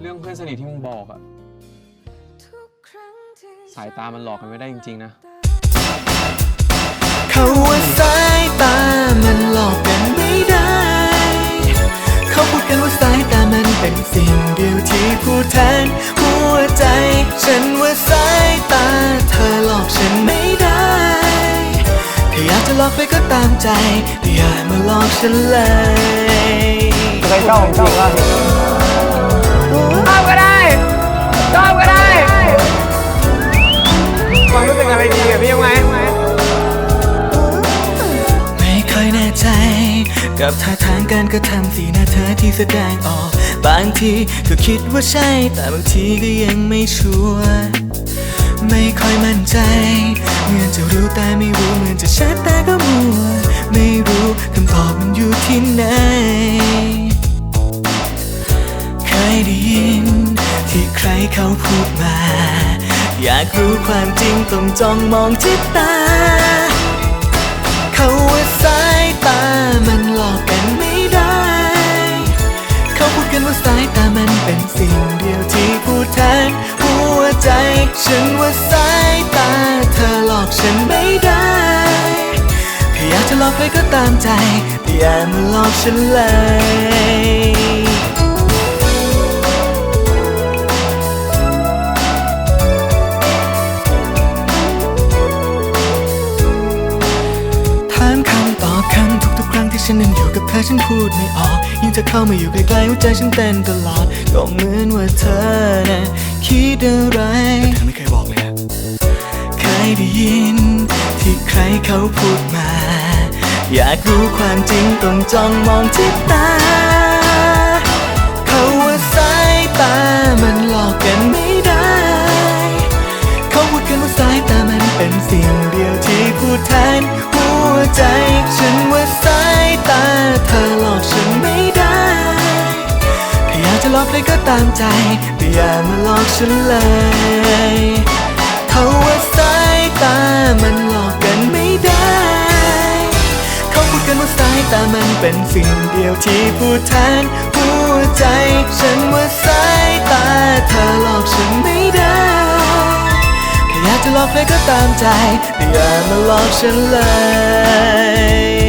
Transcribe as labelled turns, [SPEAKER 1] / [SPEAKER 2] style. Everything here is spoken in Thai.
[SPEAKER 1] เรื่องเพื่อนสนิทที่มึงบอกอะสายตามันหลอกกันไม่ได้จริงๆนะ
[SPEAKER 2] เขาว่าสายตามันหลอกกันไม่ได้ เขาพูดกันว่าสายตามันเป็นสิ่งเดียวที่พูดแทนหัวใจ ฉันว่าสายตาเธอหลอกฉันไม่ได้ ถ้าอยากจะหลอกไปก็ตามใจแต่อย่ามาหลอกฉันเลย
[SPEAKER 3] ใครชอบชอบก็ช
[SPEAKER 2] ใจ กับท่าทางการกระทำสีหน้าเธอที่แสดงออก บางทีก็คิดว่าใช่ แต่บางทีก็ยังไม่ชัวร์ไม่ค่อยมั่นใจ เหมือนจะรู้แต่ไม่รู้เหมือนจะชัดแต่ก็มัว ไม่รู้คำตอบมันอยู่ที่ไหน เคยได้ยิน ที่ใครเขาพูดมา อยากรู้ความจริงต้องจ้องมองที่ตา สายตามันเป็นสิ่งเดียวที่พูดแทนหัวใจ ฉันว่าสายตาเธอหลอกฉันไม่ได้พี่อยากจะหลอกใครก็ตามใจพี่แอย่ามหลอกฉันเลย ฉันนั้นอยู่กับเธอฉันพูดไม่ออก ยิ่งเธอเข้ามาอยู่ใกล้ๆหัวใจฉันเต้นตลอด ก็เหมือนว่าเธอน่ะคิดอะไรเธอไม่เคยบอกเลยเคยได้ยิน ที่ใครเขาพูดมา อยากรู้ความจริงต้องจ้องมองที่ตา เขาว่าสายตามันหลอกกันไม่ได้ เขาพูดกันว่าสายตามันเป็นสิ่งเดียวที่พูดแทนหัวใจฉัน ใครก็ตามใจ แต่อย่ามาหลอกฉันเลย เขาว่าสายตามันหลอกกันไม่ได้ เขาพูดกันว่าสายตามันเป็นสิ่งเดียวที่พูดแทนหัวใจ ฉันว่าสายตาเธอหลอกฉันไม่ได้แค่อยากจะหลอกใครก็ตามใจ แต่อย่ามาหลอกฉันเลย